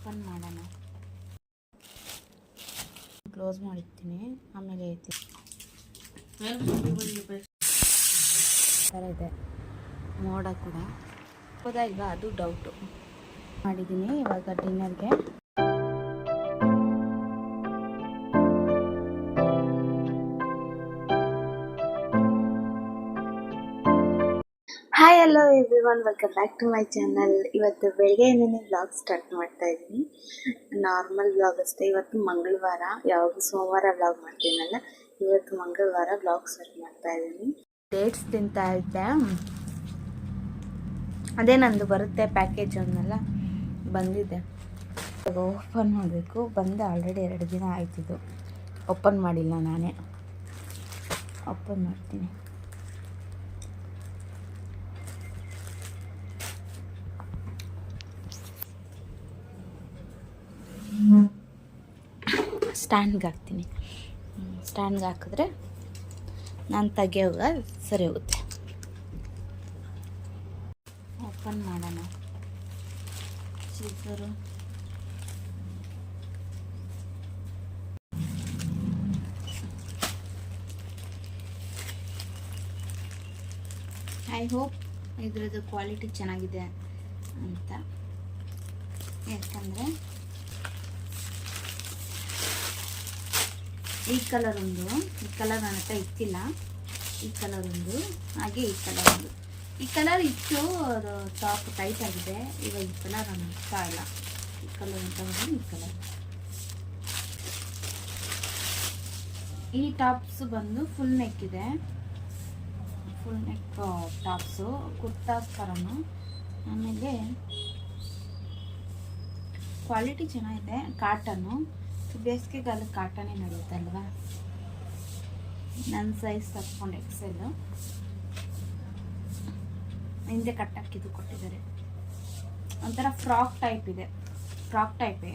Open ಮಾಡೋಣ. Close ಮಾಡಿರ್ತೀನಿ. ಆಮೇಲೆ ಐತಿ ಥರ ಇದೆ. ಮೋಡ ಕೂಡ. ಹೌದಾ ಅದು ಡೌಟು ಮಾಡಿದ್ದೀನಿ ಇವಾಗ ಡಿನ್ನರ್ಗೆ hello everyone welcome back to my channel ಇವತ್ತು ಬೆಳಗ್ಗೆಯಿಂದನೇ ವ್ಲಾಗ್ ಸ್ಟಾರ್ಟ್ ಮಾಡ್ತಾ ಇದ್ದೀನಿ. ನಾರ್ಮಲ್ ವ್ಲಾಗ್ ಅಷ್ಟೇ, ಇವತ್ತು ಮಂಗಳವಾರ ಯಾವಾಗ ಸೋಮವಾರ ವ್ಲಾಗ್ ಮಾಡ್ತೀನಲ್ಲ, ಇವತ್ತು ಮಂಗಳವಾರ ವ್ಲಾಗ್ ಸ್ಟಾರ್ಟ್ ಮಾಡ್ತಾ ಇದ್ದೀನಿ. ಡೇಟ್ಸ್ ತಿಂತಾ ಇದ್ದೆ. ಅದೇ ನಂದು ಬರುತ್ತೆ ಪ್ಯಾಕೇಜ್ ಅನ್ನೆಲ್ಲ, ಬಂದಿದೆ. ಓಪನ್ ಮಾಡಬೇಕು, ಬಂದು ಆಲ್ರೆಡಿ ಎರಡು ದಿನ ಆಯ್ತಿದ್ದು ಓಪನ್ ಮಾಡಿಲ್ಲ ನಾನೇ. ಓಪನ್ ಮಾಡ್ತೀನಿ. ಸ್ಟ್ಯಾಂಡ್ಗೆ ಹಾಕ್ತೀನಿ. ಸ್ಟ್ಯಾಂಡ್ಗೆ ಹಾಕಿದ್ರೆ ನಾನು ತೆಗಿಯೋವಾಗ ಸರಿ ಹೋಗುತ್ತೆ. ಓಪನ್ ಮಾಡೋಣ. ಸೀಸರು ಐ ಹೋಪ್ ಇದರದ್ದು ಕ್ವಾಲಿಟಿ ಚೆನ್ನಾಗಿದೆ ಅಂತ. ಯಾಕಂದರೆ ಈ ಕಲರ್ ಒಂದು. ಈ ಕಲರ್ ನನ್ನ ಹತ್ರ ಇತ್ತಿಲ್ಲ ಈ ಕಲರ್ ಒಂದು. ಹಾಗೆ ಈ ಕಲರ್ ಒಂದು. ಈ ಕಲರ್ ಇತ್ತು ಅದು ಟಾಪ್ ಟೈಟ್ ಆಗಿದೆ. ಇವಾಗ ಈ ಕಲರ್ ನನಗೆ ಇಷ್ಟ ಇಲ್ಲ. ಈ ಕಲರ್ ಅಂತ ಬಂದು ಈ ಕಲರ್ ಈ ಟಾಪ್ಸ್ ಬಂದು ಫುಲ್ ನೆಕ್ ಇದೆ. ಫುಲ್ ನೆಕ್ ಟಾಪ್ಸು ಕುರ್ತಾ ಥರನು. ಆಮೇಲೆ ಕ್ವಾಲಿಟಿ ಚೆನ್ನಾಗಿದೆ. ಕಾಟನ್ನು ಬೇಸಿಗೆಗಾಲ ಕಾಟನೇ ನಡೆಯುತ್ತೆ ಅಲ್ವಾ ನನ್ನ ಸೈಜ್ ತಕ್ಕೊಂಡು ಎಕ್ಸೆಲ್ಲು ಹಿಂದೆ ಕಟ್ಟಕ್ಕಿದು ಕೊಟ್ಟಿದ್ದಾರೆ. ಒಂಥರ ಫ್ರಾಕ್ ಟೈಪ್ ಇದೆ. ಫ್ರಾಕ್ ಟೈಪೇ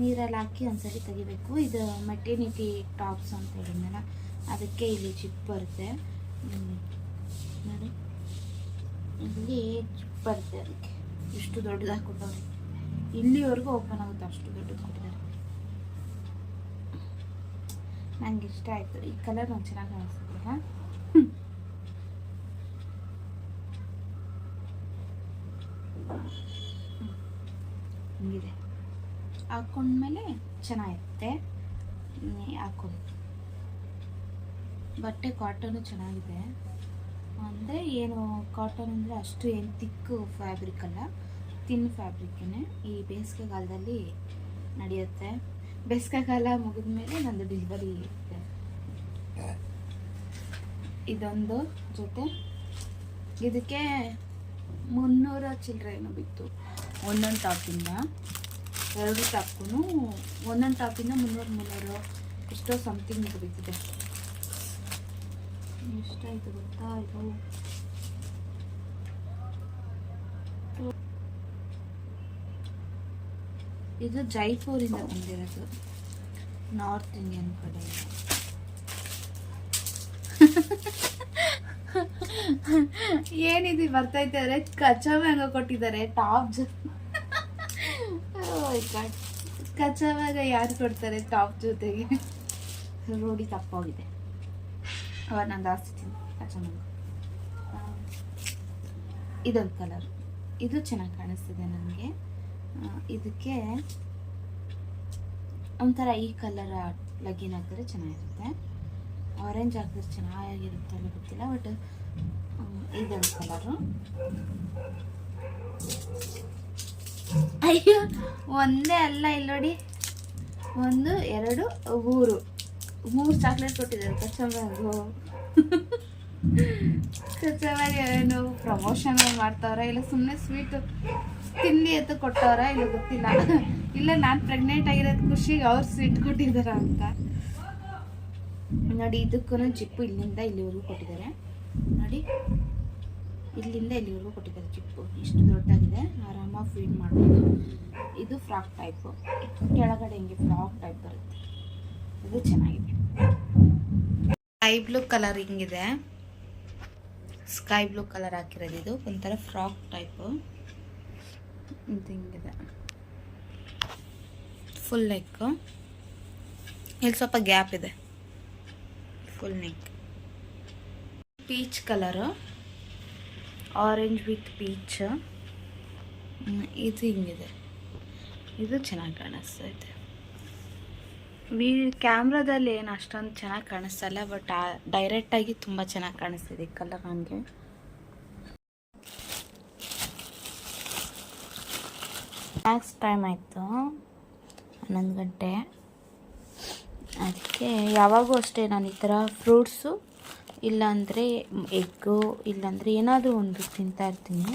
ನೀರಲ್ಲಿ ಹಾಕಿ ಒಂದ್ಸರಿ ತೆಗಿಬೇಕು. ಇದು ಮೆಟರ್ನಿಟಿ ಟಾಪ್ಸ್ ಅಂತ ಹೇಳಿದ್ನಲ್ಲ, ಅದಕ್ಕೆ ಇಲ್ಲಿ ಚಿಪ್ ಬರುತ್ತೆ. ನೋಡಿ. ಇಲ್ಲಿ ಚಿಪ್ ಬರುತ್ತೆ ಅದಕ್ಕೆ. ಇಷ್ಟು ದೊಡ್ಡದಾಗಿ ಕೊಟ್ಟವ್ರೆ. ಇಲ್ಲಿವರೆಗೂ ಓಪನ್ ಆಗುತ್ತೆ ಅಷ್ಟು ದೊಡ್ಡ ಕೊಟ್ಟಿದ್ದಾರೆ. ನಂಗೆ ಇಷ್ಟ ಆಯಿತು. ಈ ಕಲರ್ ಒಂದು ಚೆನ್ನಾಗಿ ಕಾಣಿಸ್ತಿಲ್ಲ ಹಿಂಗಿದೆ. ಹಾಕೊಂಡ್ಮೇಲೆ ಚೆನ್ನಾಗಿರುತ್ತೆ. ಹಾಕೊಂಡು. ಬಟ್ಟೆ ಕಾಟನು ಚೆನ್ನಾಗಿದೆ. ಅಂದರೆ ಏನು ಕಾಟನ್ ಅಂದರೆ ಅಷ್ಟು ಏನು ತಿಕ್ಕು ಫ್ಯಾಬ್ರಿಕ್ ಅಲ್ಲ. ತಿನ್ ಫ್ಯಾಬ್ರಿಕ್ಕೇ ಈ ಬೇಸಿಗೆಗಾಲದಲ್ಲಿ ನಡೆಯುತ್ತೆ. ಬೇಸಿಗೆಗಾಲ ಮುಗಿದ್ಮೇಲೆ ನಂದು ಡಿಲಿವರಿ ಇರುತ್ತೆ. ಇದೊಂದು ಜೊತೆ. ಇದಕ್ಕೆ ಮುನ್ನೂರ ಚಿಲ್ಲರೆ ಏನೋ ಬಿತ್ತು. ಒಂದೊಂದು ಟಾಪಿಂದ ಎರಡು ಟಾಪ್ಗೂ ಒಂದೊಂದು ಟಾಪಿಂದ ಮುನ್ನೂರು ಮುನ್ನೂರು ಎಷ್ಟೋ ಸಮಥಿಂಗ್ ಬಿತ್ತಿದೆ ಎಷ್ಟಾಯಿತು ಗೊತ್ತಾ ಇದು? ಇದು ಜೈಪುರಿಂದ ಬಂದಿರೋದು ನಾರ್ತ್ ಇಂಡಿಯನ್ ಕಡೆ ಏನಿದು ಬರ್ತಾ ಇದ್ದಾರೆ ಕಚಾವ ಹಂಗ ಕೊಟ್ಟಿದ್ದಾರೆ ಟಾಪ್ ಕಚ್ಚಾ ಕಚಾವಾಗ ಯಾರು ಕೊಡ್ತಾರೆ ಟಾಪ್ ಜೊತೆಗೆ? ರೋಡಿ ತಪ್ಪೋಗಿದೆ. ಅವಾಗ ನಾನು ಜಾಸ್ತಿ ತಿಂದು ಇದೊಂದು ಕಲರ್ ಇದು ಚೆನ್ನಾಗಿ ಕಾಣಿಸ್ತಿದೆ ನನಗೆ. ಇದಕ್ಕೆ ಒಂಥರ ಈ ಕಲರ್ ಲಗಿನ್ ಹಾಕಿದ್ರೆ ಚೆನ್ನಾಗಿರುತ್ತೆ. ಆರೆಂಜ್ ಹಾಕಿದ್ರೆ ಚೆನ್ನಾಗಿರುತ್ತೆ ಅಲ್ಲಿ ಗೊತ್ತಿಲ್ಲ ಬಟ್ ಇದೊಂದು ಕಲರು ಅಯ್ಯೋ, ಒಂದೇ ಅಲ್ಲ, ಇಲ್ಲಿ ನೋಡಿ. ಒಂದು, ಎರಡು, ಮೂರು. ಮೂರು ಚಾಕ್ಲೇಟ್ ಕೊಟ್ಟಿದ್ದಾರೆ ಕಸ್ಟಮರ್ಗು ಕಸ್ಟಮರ್ ಏನು ಪ್ರಮೋಷನ್ ಮಾಡ್ತಾವ್ರ ಇಲ್ಲ ಸುಮ್ಮನೆ ಸ್ವೀಟ್ ತಿಂಡಿ ಅಂತ ಕೊಟ್ಟವ್ರ ಇಲ್ಲ ಗೊತ್ತಿಲ್ಲ. ಇಲ್ಲ, ನಾನು ಪ್ರೆಗ್ನೆಂಟ್ ಆಗಿರೋದು ಖುಷಿಗೆ ಅವ್ರು ಸ್ವೀಟ್ ಕೊಟ್ಟಿದಾರ ಅಂತ. ನೋಡಿ ಇದಕ್ಕೂ ಚಿಪ್ಪು ಇಲ್ಲಿಂದ ಇಲ್ಲಿವರೆಗೂ ಕೊಟ್ಟಿದ್ದಾರೆ. ನೋಡಿ, ಇಲ್ಲಿಂದ ಇಲ್ಲಿವರೆಗೂ ಕೊಟ್ಟಿದ್ದಾರೆ ಚಿಪ್ಪು. ಇಷ್ಟು ದೊಡ್ಡಾಗಿದೆ ಆರಾಮಾಗಿ ಫೀಡ್ ಮಾಡ್ಬೋದು. ಇದು ಫ್ರಾಕ್ ಟೈಪು. ಕೆಳಗಡೆ ಹಿಂಗೆ ಫ್ರಾಕ್ ಟೈಪ್ ಬರುತ್ತೆ. ಇದು ಚೆನ್ನಾಗಿದೆ. ಸ್ಕೈ ಬ್ಲೂ ಕಲರ್ ಹಿಂಗಿದೆ. ಸ್ಕೈ ಬ್ಲೂ ಕಲರ್ ಹಾಕಿರೋದು ಇದು. ಒಂಥರ ಫ್ರಾಕ್ ಟೈಪು. ಇದು. ಫುಲ್ ನೆಕ್ಕು ಇಲ್ಲಿ ಸ್ವಲ್ಪ ಗ್ಯಾಪ್ ಇದೆ. Full neck peach colour orange with peach ಇದು ಹಿಂಗಿದೆ. ಇದು ಚೆನ್ನಾಗಿ ಕಾಣಿಸ್ತಾ ಇದೆ. ವಿ ಕ್ಯಾಮ್ರಾದಲ್ಲಿ ಏನು ಅಷ್ಟೊಂದು ಚೆನ್ನಾಗಿ ಕಾಣಿಸ್ತಲ್ಲ ಬಟ್ ಡೈರೆಕ್ಟಾಗಿ ತುಂಬ ಚೆನ್ನಾಗಿ ಕಾಣಿಸ್ತಿದೆ ಕಲರ್ ನನಗೆ. ಸ್ನ್ಯಾಕ್ಸ್ ಟೈಮ್ ಆಯಿತು. ಹನ್ನೊಂದು ಗಂಟೆ. ಅದಕ್ಕೆ ಯಾವಾಗೂ ಅಷ್ಟೇ ನಾನು ಈ ಥರ ಫ್ರೂಟ್ಸು, ಇಲ್ಲಾಂದರೆ ಎಗ್ಗು, ಇಲ್ಲಾಂದರೆ ಏನಾದರೂ ಒಂದು ತಿಂತಾ ಇರ್ತೀನಿ.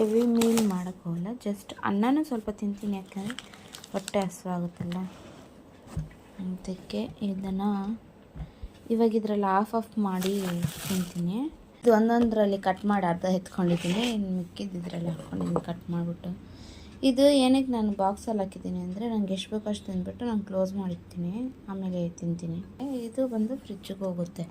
ಎವ್ರಿ ಮೀಲ್ ಮಾಡೋಕ್ಕೋಗಲ್ಲ ಜಸ್ಟ್ ಅನ್ನನೂ ಸ್ವಲ್ಪ ತಿಂತೀನಿ ಯಾಕಂದರೆ ಹೊಟ್ಟೆ ಹಸುವಾಗುತ್ತಲ್ಲ ಅದಕ್ಕೆ ಇದನ್ನು ಇವಾಗ ಇದರಲ್ಲಿ ಆಫ್ ಆಫ್ ಮಾಡಿ ತಿಂತೀನಿ. ಇದು ಒಂದೊಂದರಲ್ಲಿ ಕಟ್ ಮಾಡಿ ಅರ್ಧ ಎತ್ಕೊಂಡಿದ್ದೀನಿ, ಇನ್ನು ಮಿಕ್ಕಿದ್ದು ಇದರಲ್ಲಿ ಹಾಕ್ಕೊಂಡಿದ್ದೀನಿ ಕಟ್ ಮಾಡಿಬಿಟ್ಟು. ಇದು ಏನಕ್ಕೆ ನಾನು ಬಾಕ್ಸಲ್ಲಿ ಹಾಕಿದ್ದೀನಿ ಅಂದರೆ ನಂಗೆ ಎಷ್ಟು ಬೇಕು ಅಷ್ಟು ತಿಂದ್ಬಿಟ್ಟು ನಾನು ಕ್ಲೋಸ್ ಮಾಡಿರ್ತೀನಿ. ಆಮೇಲೆ ತಿಂತೀನಿ. ಇದು ಬಂದು ಫ್ರಿಜ್ಜಿಗೆ ಹೋಗುತ್ತೆ.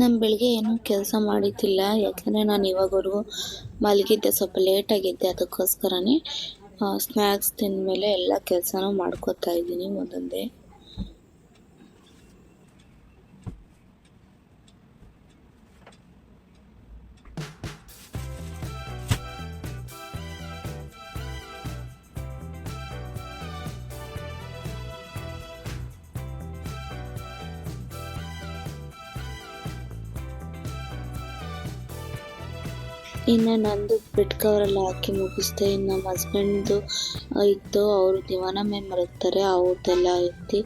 ನಾನು ಬೆಳಿಗ್ಗೆ ಏನೂ ಕೆಲಸ ಮಾಡಿದ್ದಿಲ್ಲ. ಯಾಕಂದರೆ ನಾನು ಇವಾಗವರೆಗೂ ಮಲಗಿದ್ದೆ. ಸ್ವಲ್ಪ ಲೇಟಾಗಿದ್ದೆ ಅದಕ್ಕೋಸ್ಕರನೇ. ಸ್ನ್ಯಾಕ್ಸ್ ತಿಂದಮೇಲೆ ಎಲ್ಲ ಕೆಲಸನೂ ಮಾಡ್ಕೋತಾ ಇದ್ದೀನಿ ಒಂದೊಂದೇ ಇನ್ನು ನಂದು ಬೆಡ್ ಕವರೆಲ್ಲ ಹಾಕಿ ಮುಗಿಸ್ದೆ, ಇನ್ನು ನಮ್ಮ ಹಸ್ಬೆಂಡ್ದು ಇತ್ತು ಅವರು ದಿವಾನ ಮೇಲೆ ಮಲಗ್ತಾರೆ ಅವ್ರದ್ದೆಲ್ಲ ಎತ್ತಿ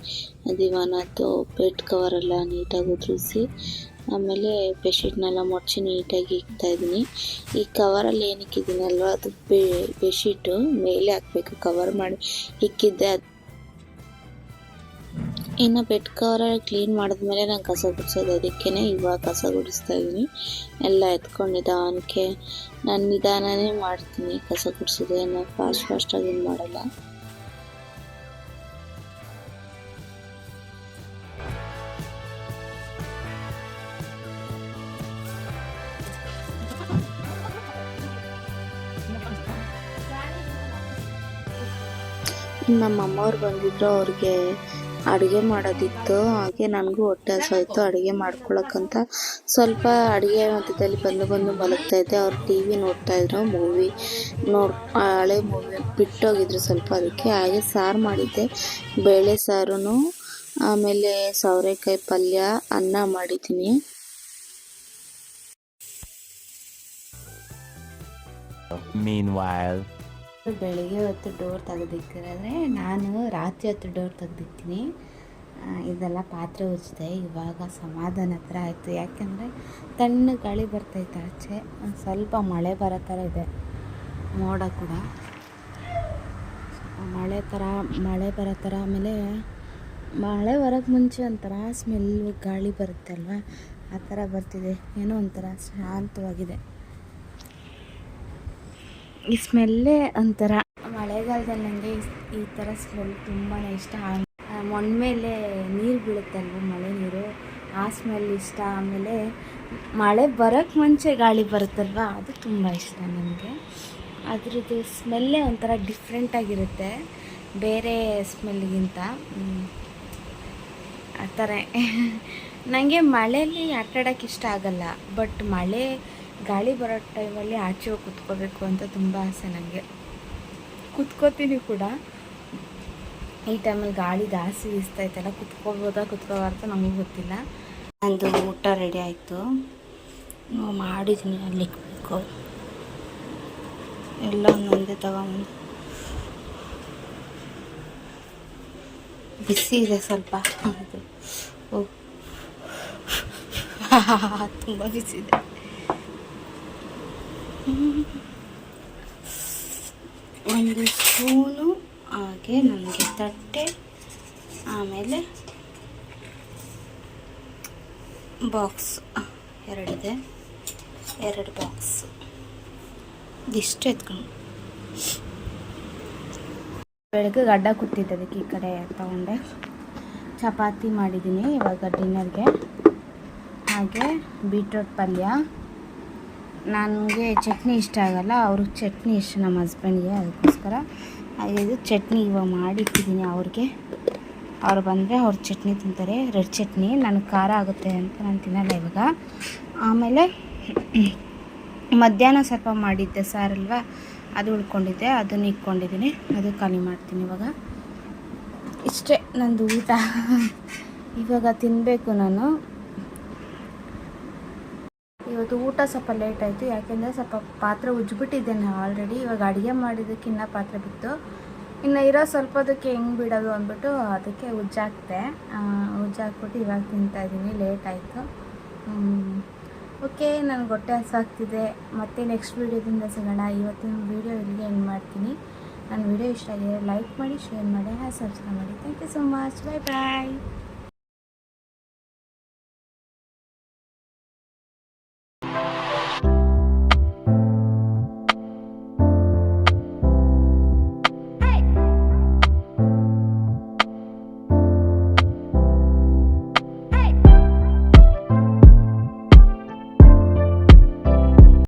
ದಿವಾನದ್ದು ಬೆಡ್ ಕವರೆಲ್ಲ ನೀಟಾಗಿ ಉದುರಿಸಿ, ಆಮೇಲೆ ಬೆಡ್ಶೀಟ್ನೆಲ್ಲ ಮಡಚಿ ನೀಟಾಗಿ ಇಕ್ತಾ ಇದ್ದೀನಿ. ಈ ಕವರಲ್ಲಿ ಏನಕ್ಕಿದ್ದೀನಲ್ವ ಅದು ಬೆಡ್ಶೀಟು ಮೇಲೆ ಹಾಕಬೇಕು ಕವರ್ ಮಾಡಿ ಇಕ್ಕಿದ್ದೆ, ಅದು ಇನ್ನು ಬೆಡ್ ಕವರ್ ಕ್ಲೀನ್ ಮಾಡಿದ್ಮೇಲೆ ನಾನು ಕಸ ಗುಡಿಸೋದು. ಅದಕ್ಕೇ ಇವಾಗ ಕಸ ಗುಡಿಸ್ತಾ ಇದ್ದೀನಿ ಎಲ್ಲ ಎತ್ಕೊಂಡು ನಿಧಾನಕ್ಕೆ ನಾನು ನಿಧಾನನೇ ಮಾಡ್ತೀನಿ ಕಸ ಗುಡಿಸೋದು. ಏನು ಫಾಸ್ಟ್ ಫಾಸ್ಟಾಗಿ ಮಾಡಲ್ಲ. ನಮ್ಮ ಅಮ್ಮವ್ರು ಬಂದಿದ್ರು ಅವ್ರಿಗೆ ಅಡುಗೆ ಮಾಡೋದಿತ್ತು, ಹಾಗೆ ನನಗೂ ಹೊಟ್ಟೆ ಹಸಿವಾಯ್ತು, ಅಡುಗೆ ಮಾಡ್ಕೊಳಕ್ಕಂತ ಸ್ವಲ್ಪ ಅಡುಗೆ ಮಧ್ಯದಲ್ಲಿ ಬಂದು ಬಂದು ಮಲಗ್ತಾ ಇದ್ದೆ ಅವ್ರು ಟಿ ವಿ ನೋಡ್ತಾಯಿದ್ರು ಮೂವಿ ನೋಡ್ ಹಳೆ ಮೂವಿ ಬಿಟ್ಟೋಗಿದ್ರು ಸ್ವಲ್ಪ ಅದಕ್ಕೆ ಹಾಗೆ ಸಾರು ಮಾಡಿದ್ದೆ, ಬೇಳೆ ಸಾರು ಆಮೇಲೆ ಸೌರೆಕಾಯಿ ಪಲ್ಯ, ಅನ್ನ ಮಾಡಿದ್ದೀನಿ Meanwhile. ಬೆಳಿಗ್ಗೆ ಹೊತ್ತು ಡೋರ್ ತೆಗೆದಿಕ್ಕಿದ್ರೆ ನಾನು ರಾತ್ರಿ ಹೊತ್ತು ಡೋರ್ ತೆಗೆದಿಕ್ತೀನಿ ಇದೆಲ್ಲ ಪಾತ್ರೆ ಉಜ್ಜಿದೆ ಇವಾಗ ಸಮಾಧಾನ ಹತ್ರ ಆಯಿತು. ಯಾಕೆಂದರೆ ತಣ್ಣ ಗಾಳಿ ಬರ್ತೈತೆ ಆಚೆ. ಒಂದು ಸ್ವಲ್ಪ ಮಳೆ ಬರೋ ಥರ ಇದೆ ಮೋಡ ಕೂಡ. ಮಳೆ ಥರ ಮಳೆ ಬರೋ ಥರ ಆಮೇಲೆ ಮಳೆ ಬರೋಕ್ಕೆ ಮುಂಚೆ ಒಂಥರ ಸ್ಮೆಲ್ ಗಾಳಿ ಬರುತ್ತಲ್ವ? ಆ ಥರ ಬರ್ತಿದೆ. ಏನೋ ಒಂಥರ ಶಾಂತವಾಗಿದೆ. ಈ ಸ್ಮೆಲ್ಲೇ ಒಂಥರ ಮಳೆಗಾಲದಲ್ಲಿ ನನಗೆ ಈ ಥರ ಸ್ಮೆಲ್ ತುಂಬಾ ಇಷ್ಟ. ಮೇಲೆ ನೀರು ಬೀಳುತ್ತಲ್ವ ಮಳೆ ನೀರು? ಆ ಸ್ಮೆಲ್ ಇಷ್ಟ. ಆಮೇಲೆ ಮಳೆ ಬರೋಕ್ಕೆ ಮುಂಚೆ ಗಾಳಿ ಬರುತ್ತಲ್ವ? ಅದು ತುಂಬ ಇಷ್ಟ ನನಗೆ. ಅದ್ರದ್ದು ಸ್ಮೆಲ್ಲೇ ಒಂಥರ ಡಿಫ್ರೆಂಟಾಗಿರುತ್ತೆ ಬೇರೆ ಸ್ಮೆಲ್ಗಿಂತ. ಆ ಥರ. ನನಗೆ ಮಳೆಯಲ್ಲಿ ಆಟಾಡೋಕ್ಕೆ ಇಷ್ಟ ಆಗಲ್ಲ. ಬಟ್ ಮಳೆ ಗಾಳಿ ಬರೋ ಟೈಮಲ್ಲಿ ಆಚೆ ಹೋಗಿ ಕುತ್ಕೋಬೇಕು ಅಂತ ತುಂಬ ಆಸೆ ನನಗೆ ಕುತ್ಕೋತೀನಿ ಕೂಡ. ಈ ಟೈಮಲ್ಲಿ ಗಾಳಿ ಜಾಸ್ತಿ ಬೀಸ್ತೈತಲ್ಲ ಕುತ್ಕೋಬೋದಾ ಕುತ್ಕೋಬಾರ್ದು ನಮಗೂ ಗೊತ್ತಿಲ್ಲ. ನಂದು ಊಟ ರೆಡಿ ಆಯಿತು. ಮಾಡಿದ್ದೀನಿ ಅಲ್ಲಿ ಎಲ್ಲ ಒಂದೊಂದೇ ತಗೊಂಡು ಬಿಸಿ ಇದೆ ಸ್ವಲ್ಪ. ಅದು ಓ. ತುಂಬ ಬಿಸಿ ಇದೆ. ಒಂದು ಸ್ಪೂನು, ಹಾಗೆ ನನಗೆ ತಟ್ಟೆ, ಆಮೇಲೆ ಬಾಕ್ಸ್ ಎರಡಿದೆ. ಎರಡು ಬಾಕ್ಸ್. ಇಷ್ಟು ಎತ್ಕೊಂಡು. ಬೆಳಗ್ಗೆ ಗಡ್ಡ ಕುಟ್ಟಿದ್ದದಕ್ಕೆ ಈ ಕಡೆ ತಗೊಂಡೆ. ಚಪಾತಿ ಮಾಡಿದ್ದೀನಿ ಇವಾಗ ಡಿನ್ನರ್ಗೆ ಹಾಗೆ ಬೀಟ್ರೋಟ್ ಪಲ್ಯ. ನನಗೆ ಚಟ್ನಿ ಇಷ್ಟ ಆಗಲ್ಲ, ಅವ್ರಿಗೆ ಚಟ್ನಿ ಇಷ್ಟ, ನಮ್ಮ ಹಸ್ಬೆಂಡ್ಗೆ ಅದಕ್ಕೋಸ್ಕರ. ಇದು ಚಟ್ನಿ ಇವಾಗ ಮಾಡಿಟ್ಟಿದ್ದೀನಿ ಅವ್ರಿಗೆ. ಅವ್ರು ಬಂದರೆ ಅವ್ರ ಚಟ್ನಿ ತಿಂತಾರೆ, ರೆಡ್ ಚಟ್ನಿ. ನನಗೆ ಖಾರ ಆಗುತ್ತೆ ಅಂತ ನಾನು ತಿನ್ನಲ್ಲ ಇವಾಗ. ಆಮೇಲೆ ಮಧ್ಯಾಹ್ನ ಸ್ವಲ್ಪ ಮಾಡಿದ್ದೆ ಸಾರಲ್ವ ಅದು ಉಳ್ಕೊಂಡಿದ್ದೆ, ಅದನ್ನು ಇಟ್ಕೊಂಡಿದ್ದೀನಿ. ಅದು ಖಾಲಿ ಮಾಡ್ತೀನಿ ಇವಾಗ. ಇಷ್ಟೇ ನಂದು ಊಟ. ಇವಾಗ ತಿನ್ನಬೇಕು ನಾನು. ಇವತ್ತು ಊಟ ಸ್ವಲ್ಪ ಲೇಟ್ ಆಯಿತು. ಯಾಕೆಂದರೆ ಸ್ವಲ್ಪ ಪಾತ್ರೆ ಉಜ್ಜಿಬಿಟ್ಟಿದ್ದೇನೆ ಆಲ್ರೆಡಿ ಇವಾಗ ಅಡುಗೆ ಮಾಡಿದ್ದಕ್ಕಿನ್ನ ಪಾತ್ರೆ ಬಿತ್ತು. ಇನ್ನು ಇರೋ ಸ್ವಲ್ಪದಕ್ಕೆ ಹೆಂಗೆ ಬಿಡೋದು ಅಂದ್ಬಿಟ್ಟು ಅದಕ್ಕೆ ಉಜ್ಜಾಕ್ತೆ. ಉಜ್ಜಾಕ್ಬಿಟ್ಟು ಇವಾಗ ತಿಂತಾ ಇದ್ದೀನಿ ಲೇಟ್ ಆಯಿತು. ಓಕೆ ನನಗೆ ಹೊಟ್ಟೆ ಹಸಾಗ್ತಿದೆ ಮತ್ತೆ ನೆಕ್ಸ್ಟ್ ವೀಡಿಯೋದಿಂದ ಸಿಗೋಣ. ಇವತ್ತಿನ ವೀಡಿಯೋ ಇಲ್ಲಿಗೆ ಎಂಡ್ ಮಾಡ್ತೀನಿ. ನನ್ನ ವೀಡಿಯೋ ಇಷ್ಟ ಆಗಿದೆ ಲೈಕ್ ಮಾಡಿ ಶೇರ್ ಮಾಡಿ, ಹಾಗೆ ಸಬ್ಸ್ಕ್ರೈಬ್ ಮಾಡಿ. Thank you so much bye bye